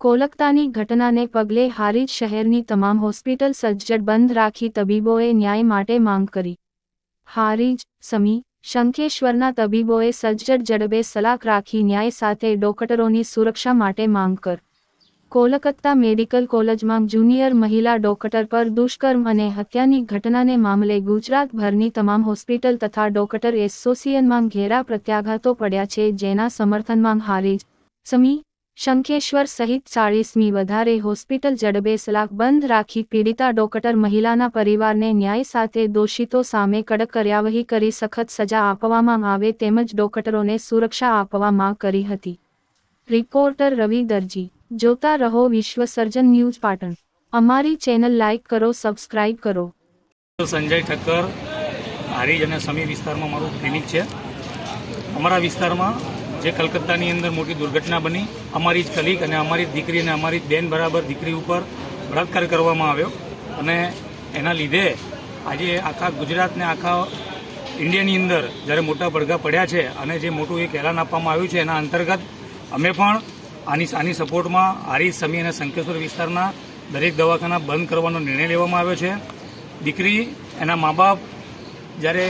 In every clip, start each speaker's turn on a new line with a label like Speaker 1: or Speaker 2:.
Speaker 1: કોલકતાની ઘટનાને પગલે હારીજ શહેરની તમામ હોસ્પિટલ સજ્જડ બંધ રાખી તબીબોએ ન્યાય માટે માંગ કરી. હારીજ, સમી શંખેશ્વરના તબીબોએ સજ્જડ જડબે સલાક રાખી ન્યાય સાથે ડોક્ટરોની સુરક્ષા માટે માંગ કર. કોલકાતા મેડિકલ કોલેજમાં જુનિયર મહિલા ડોક્ટર પર દુષ્કર્મ અને હત્યાની ઘટનાને મામલે ગુજરાતભરની તમામ હોસ્પિટલ તથા ડોક્ટર એસોસિએશનમાં ઘેરા પ્રત્યાઘાતો પડ્યા છે જેના સમર્થનમાં હારીજ, સમી શંખેશ્વર સહિત ચાળીસમી વધારે હોસ્પિટલ જડબે સલાક બંધ રાખી પીડિતા ડોક્ટર મહિલાના પરિવારને ન્યાય સાથે દોષિતો સામે કડક કાર્યવાહી કરી સખત સજા આપવામાં આવે તેમજ ડોક્ટરોને સુરક્ષા આપવા માંગ કરી હતી. રિપોર્ટર રવિ દરજી. જોતા રહો વિશ્વ સર્જન ન્યૂઝ પાટણ. અમારી ચેનલ લાઇક કરો, સબસ્ક્રાઇબ કરો.
Speaker 2: સંજય ઠક્કર, હારીજ અને સમી વિસ્તારમાં મારું ક્લિનિક છે. અમારા વિસ્તારમાં જે કલકત્તાની અંદર મોટી દુર્ઘટના બની, અમારી જ કલીગ અને અમારી જ દીકરી અને અમારી જ બેન બરાબર દીકરી ઉપર બળાત્કાર કરવામાં આવ્યો. અને એના લીધે આજે આખા ગુજરાતને, આખા ઇન્ડિયાની અંદર જ્યારે મોટા પડઘા પડ્યા છે અને જે મોટું એક એલાન આપવામાં આવ્યું છે એના અંતર્ગત અમે પણ આની આની સપોર્ટમાં હારીજ સમી અને શંકેશ્વર વિસ્તારના દરેક દવાખાના બંધ કરવાનો નિર્ણય લેવામાં આવ્યો છે. દીકરી એના મા બાપ જ્યારે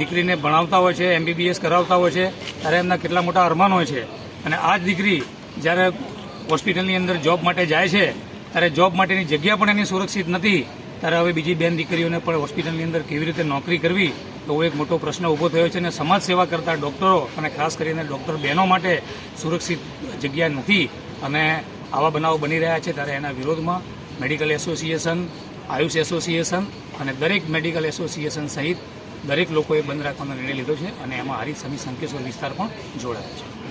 Speaker 2: દીકરીને ભણાવતા હોય છે એમબીબીએસ કરાવતા હોય છે, ત્યારે એમના કેટલા મોટા અરમાન હોય છે. અને આ જ દીકરી જ્યારે હોસ્પિટલની અંદર જોબ માટે જાય છે, ત્યારે જોબ માટેની જગ્યા પણ એની સુરક્ષિત નથી. ત્યારે હવે બીજી બેન દીકરીઓને પણ હોસ્પિટલની અંદર કેવી રીતે નોકરી કરવી તો એક મોટો પ્રશ્ન ઊભો થયો છે. અને સમાજ સેવા કરતા ડૉક્ટરો અને ખાસ કરીને ડૉક્ટર બહેનો માટે સુરક્ષિત જગ્યા નથી. અને આવા બનાવો બની રહ્યા છે, ત્યારે એના વિરોધમાં મેડિકલ એસોસિએશન, આયુષ એસોસિએશન અને દરેક મેડિકલ એસોસિએશન સહિત દરેક લોકોએ બંધ રાખવાનો નિર્ણય લીધો છે અને એમાં હરીફ સમી સંકેશ્વર વિસ્તાર પણ જોડાયો છે.